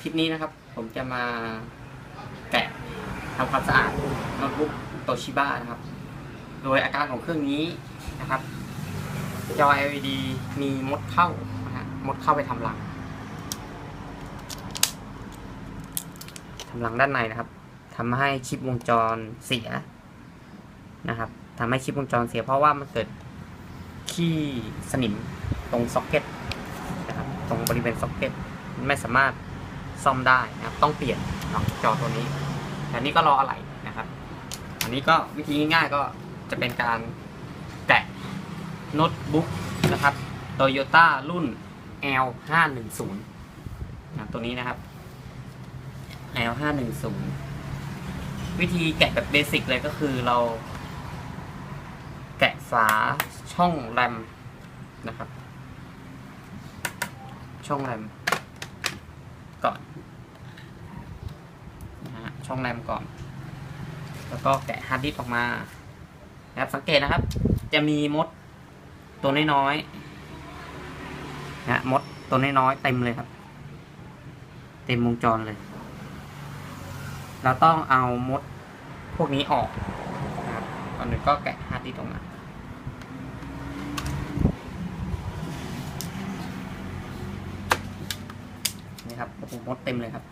คลิปนี้นะครับ ผมจะมาแกะทำความสะอาดโน้ตบุ๊กโตชิบ้านะครับ โดยอาการของเครื่องนี้นะครับ จอ LED มีมดเข้านะฮะมดเข้าไปทำรังทำรังด้านในนะครับทำให้ชิปวงจรเสียนะครับทำให้ชิปวงจรเสียเพราะว่ามันเกิดขี้สนิมตรงซ็อกเก็ตนะครับตรงบริเวณซ็อกเก็ตไม่สามารถ ซ่อมได้นะครับ ต้องเปลี่ยนเนาะจอตัวนี้แต่นี้ก็รออะไรนะครับ อันนี้ก็วิธีง่ายๆก็จะเป็นการแกะโน้ตบุ๊กนะครับ Toyota รุ่น L 5 1 0 นะตัวนี้นะครับ L 5 1 0 วิธีแกะแบบเบสิกเลยก็คือเรา แกะฝาช่องแรมนะครับ ช่องแรม ก่อนนะฮะช่องแรมก่อน แล้วก็แกะฮาร์ดดิสออกมานะครับสังเกตนะครับ จะมีมดตัวน้อยๆนะฮะมดตัวน้อยๆเต็มเลยครับ เต็มวงจรเลย เราต้องเอามดพวกนี้ออกนะครับก่อนหนึ่งก็แกะฮาร์ดดิสออกมา นี่ ครับโอ้โหมดเต็มเลยครับ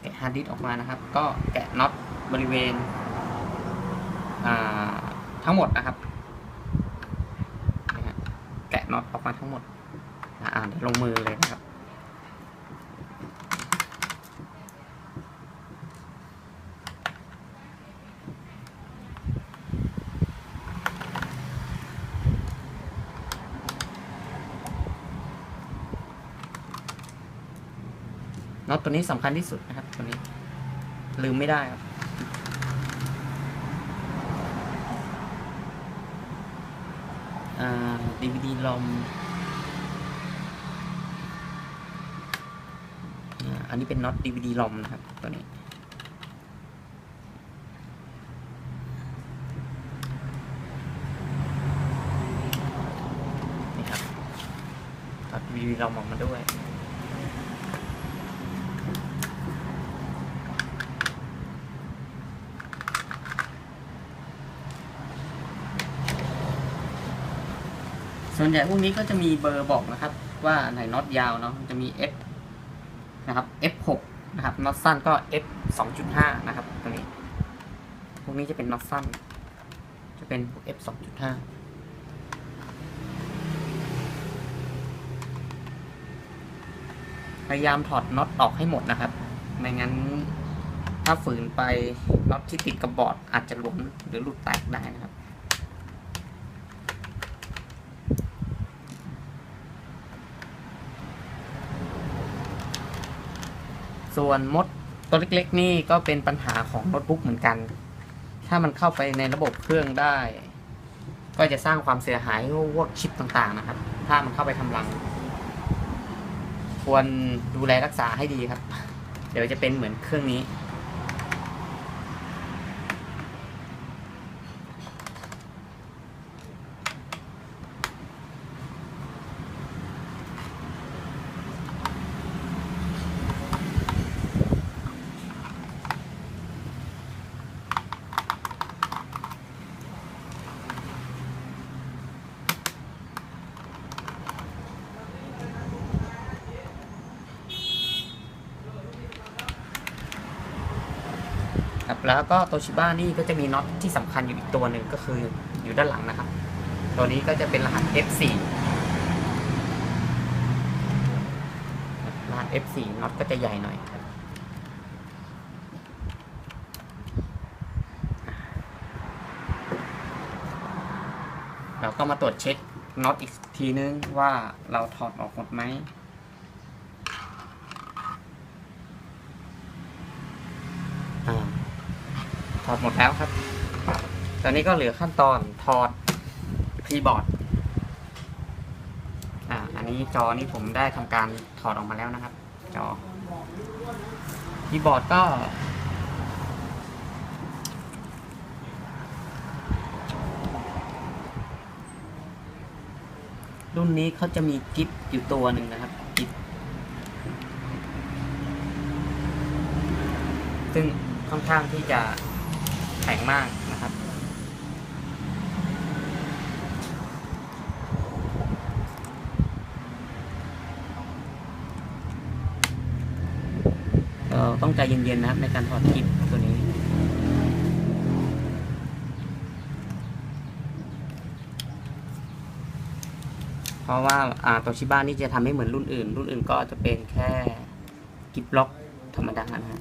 แกะฮาร์ดดิสก์ออกมานะครับ ก็แกะน็อตบริเวณทั้งหมดนะครับ แกะน็อตออกมาทั้งหมดอ่าเดี๋ยวลงมือเลยนะครับ น็อตตัวนี้สำคัญที่สุดนะครับตัวนี้ ลืมไม่ได้ครับอ่า DVD ลอมอันนี้เป็นน็อต DVD ลอมนะครับ ตัวนี้นี่ครับตัด DVD ลอมออกมาด้วย ส่วนใหญ่พวกนี้ก็จะมีเบอร์บอกนะครับ ว่าไหนน็อตยาวเนาะจะมี F นะครับ F6 นะครับน็อตสั้นก็ F 2.5 นะครับตัวนี้ พวกนี้จะเป็นน็อตสั้น จะเป็น F 2.5พยายามถอดน็อตออกให้หมดนะครับ ไม่งั้นถ้าฝืนไปน็อตที่ติดกับบอร์ดอาจจะหลวมหรือหลุดแตกได้นะครับ ส่วนมดตัวเล็กๆ นี่ก็เป็นปัญหาของโน้ตบุ๊กเหมือนกัน ถ้ามันเข้าไปในระบบเครื่องได้ ก็จะสร้างความเสียหายพวกชิปต่างๆนะครับ ถ้ามันเข้าไปทำรัง ควรดูแลรักษาให้ดีครับ เดี๋ยวจะเป็นเหมือนเครื่องนี้ แล้วก็โตชิบ้านี่ก็จะมีน็อตที่สำคัญอยู่อีกตัวหนึ่งก็คืออยู่ด้านหลังนะครับ ตัวนี้ก็จะเป็นรหัส F4 รหัส F4 น็อตก็จะใหญ่หน่อย เราก็มาตรวจเช็คน็อตอีกทีนึงว่าเราถอดออกหมดไหม อ่า ถ อดหมดแล้วครับ ตอนนี้ก็เหลือขั้นตอนถอดคีย์บอร์ด อ่า อันนี้จอนี้ผมได้ทำการถอดออกมาแล้วนะครับ จอคีย์บอร์ดก็ รุ่นนี้เขาจะมีกิฟอยู่ตัวหนึ่งนะครับกิฟซึ่งค่อนข้างที่จะ แข็งมากนะครับ เราต้องใจเย็นๆนะครับในการถอดกิฟตัวนี้เพราะว่าอ่าตัวชิบ้านี่จะทำให้เหมือนรุ่นอื่น รุ่นอื่นก็จะเป็นแค่กิฟล็อกธรรมดานะฮะ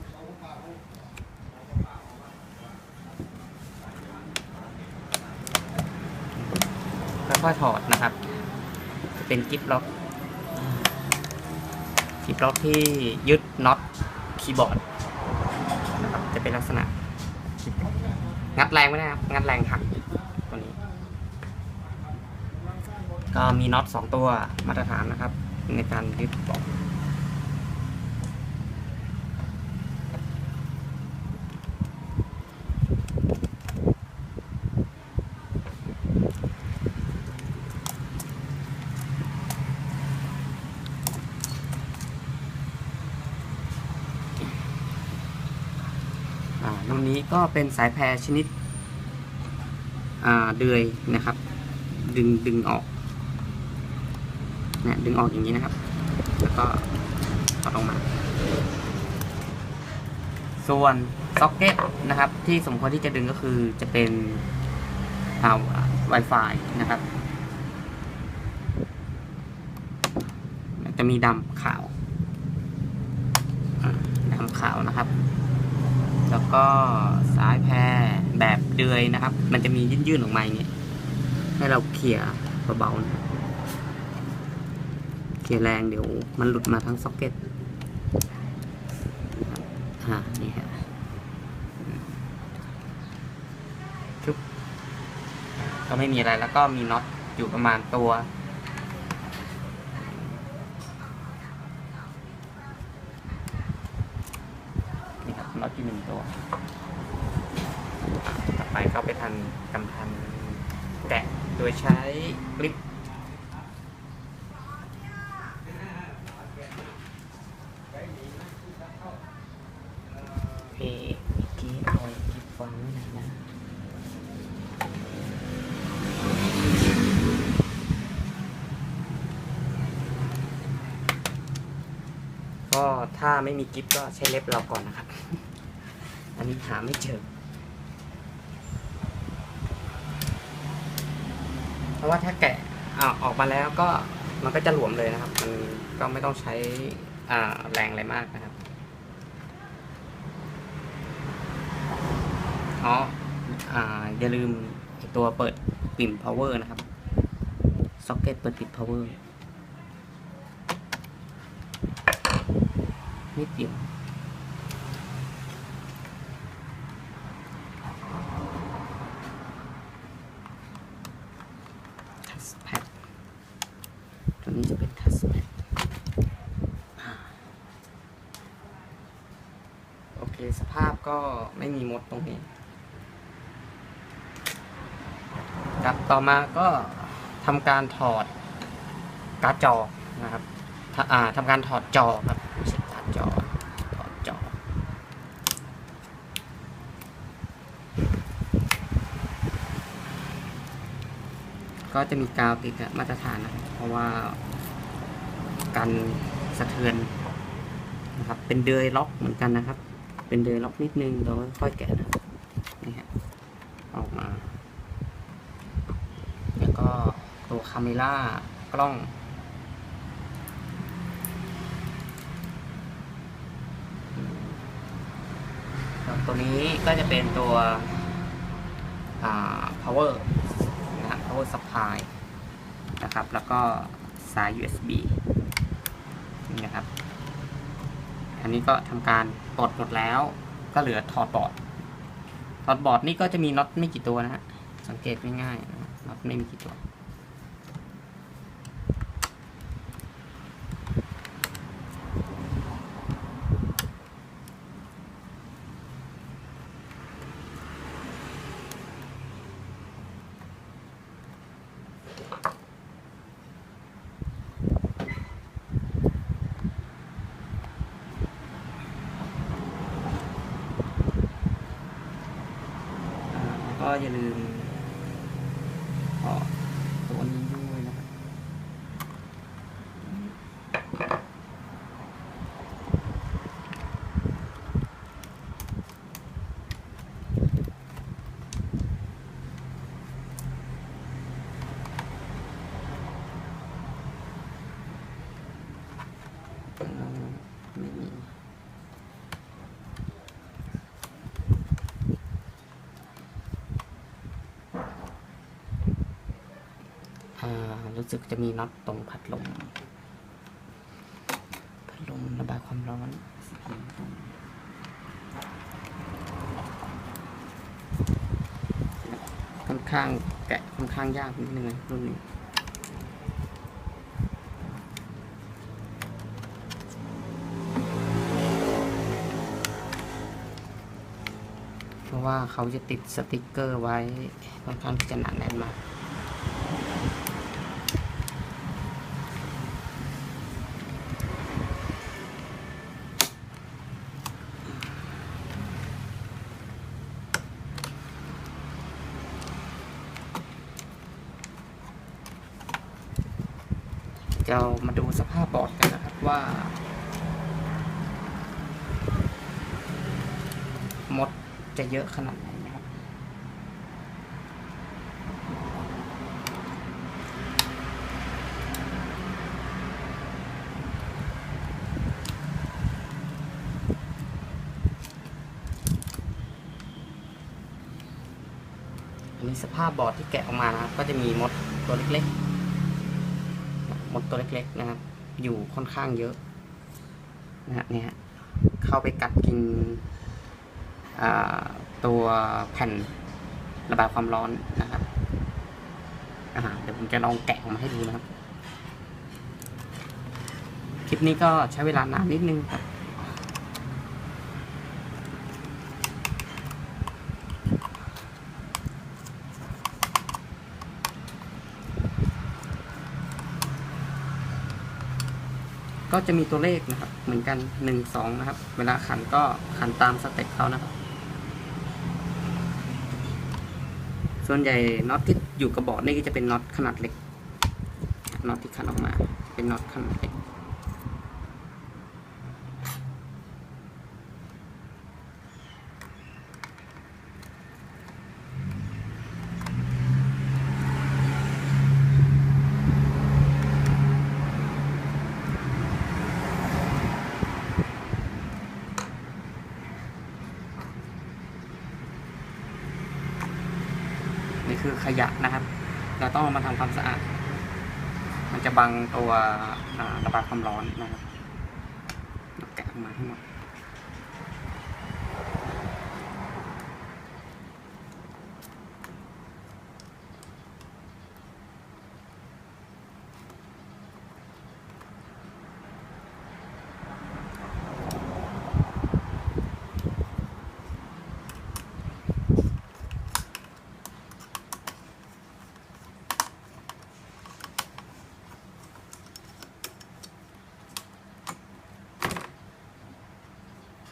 ค่อยถอดนะครับ จะเป็นกิบล็อกกิบล็อกที่ยึดน็อตคีย์บอร์ดนะครับจะเป็นลักษณะ งัดแรงไม่ได้ครับงัดแรงหักตัวนี้ ก็มีน็อตสองตัวมาตรฐานนะครับ ในการยึดบอร์ด รุ่นนี้ก็เป็นสายแพรชนิดเดือยนะครับ ดึงดึงออกเนี่ยดึงออกอย่างนี้นะครับ แล้วก็ถอดออกมา ส่วนซ็อกเก็ตนะครับ ที่สมควรที่จะดึงก็คือจะเป็นอ่า Wi-Fi นะครับ จะมีดำขาวดำขาวนะครับ แล้วก็สายแพรแบบเดือยนะครับ มันจะมียื่นๆออกมาอย่างนี้ ให้เราเขี่ยเบาๆนะเขี่ยแรงเดี๋ยวมันหลุดมาทั้งซ็อกเก็ตอ่านี่ฮะชุบก็ไม่มีอะไรแล้วก็มีน็อตอยู่ประมาณตัว นี่ครับน็ อตอยู่หนึ่งตัวอะต่อไปก็ไปทันกำทันแกะโดยใช้กริปเอเมื่อกี้เอาไอ้คลิปฟังไว้ไหนนะก็ถ้าไม่มีกิฟก็ใช้เล็บเราก่อนนะครับ อันนี้หาไม่เจอเพราะว่าถ้าแกะอออกมาแล้วก็มันก็จะหลวมเลยนะครับ มันก็ไม่ต้องใช้แรงอะไรมากนะครับ อ๋อออย่าลืมตัวเปิดปิ่ม power นะครับ ซ็อกเก็ตเปิดปิด power นิดเดียวทัสแพดตัวนี้จะเป็นทัสแพด โอเคสภาพก็ไม่มีมดตรงนี้ครับต่อมาก็ทำการถอดการ์ดจอนะครับทะอ่าทำการถอดจอครับไม่ใช่การ์ดจอถอดจอ ก็จะมีกาวติดมาตรฐานนะครับเพราะว่ากันสะเทือนนะครับเป็นเดือยล็อกเหมือนกันนะครับ เป็นเดือยล็อกนิดนึงเราค่อยแกะนะนี่ฮะออกมา แล้วก็ตัวคาเมล่ากล้องตัวนี้ก็จะเป็นตัวอ่า power นะฮะ power supply นะครับ แล้วก็สาย USB นี่นะครับ อันนี้ก็ทำการปลดหมดแล้ว ก็เหลือถอดบอร์ดถอดบอร์ดนี่ก็จะมีน็อตไม่กี่ตัวนะฮะสังเกตง่ายๆนะน็อตไม่มีกี่ตัว อย่าลืมขอตัวนี้ด้วยนะครับ ไม่มี อ่า รู้ สึกจะมีน็อตตรงพัดลม พัดลมระบายความร้อนค่อนข้างแกะค่อนข้างยากนิดนึงรุ่นนี้เพราะว่าเขาจะติดสติกเกอร์ไว้ค่อนข้างที่จะหนาแน่นมาก เรามาดูสภาพบอร์ดกันนะครับว่า มดจะเยอะขนาดไหนนะครับ อันนี้สภาพบอร์ดที่แกะออกมานะครับ ก็จะมีมดตัวเล็กๆ มดตัวเล็กๆนะครับ อยู่ค่อนข้างเยอะนะฮะเนี่ยเข้าไปกัดกินตัวแผ่นระบายความร้อนนะครับอ่าเดี๋ยวผมจะลองแกะออกมาให้ดูนะครับ คลิปนี้ก็ใช้เวลานานนิดนึงครับ ก็จะมีตัวเลขนะครับ เหมือนกันหนึ่งสองนะครับ เวลาขันก็ขันตามสเต็ปเขานะครับ ส่วนใหญ่น็อตที่อยู่กระบอกนี่ก็จะเป็นน็อตขนาดเล็กน็อตที่ขันออกมา เป็นน็อตขนาดเล็ก คือขยะนะครับ เราต้องมาทำความสะอาด มันจะบังตัวระบายความร้อนนะครับแกะออกมาให้หมด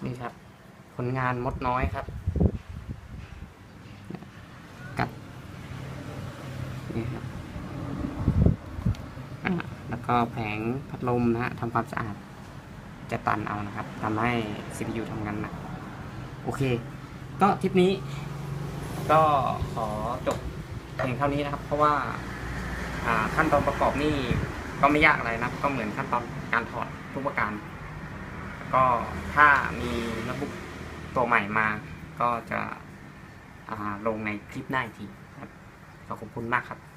นี่ครับ ผ ลงานมดน้อยครับ กัดนี่ครับแล้วก็แผงพัดลมนะฮะทำความสะอาดจะตันเอานะครับทำให้ CPU ทำงานหนักโอเค ก็ทริปนี้ ก็ขอจบเพียงเท่านี้นะครับ เพราะว่าขั้นตอนประกอบนี่ก็ไม่ยากอะไรนะครับก็เหมือนขั้นตอนการถอดทุกประการ ก็ถ้ามีโน้ตบุ๊ก ตัวใหม่มา ก็จะลงในคลิปหน้าอีกทีครับขอบคุณมากครับ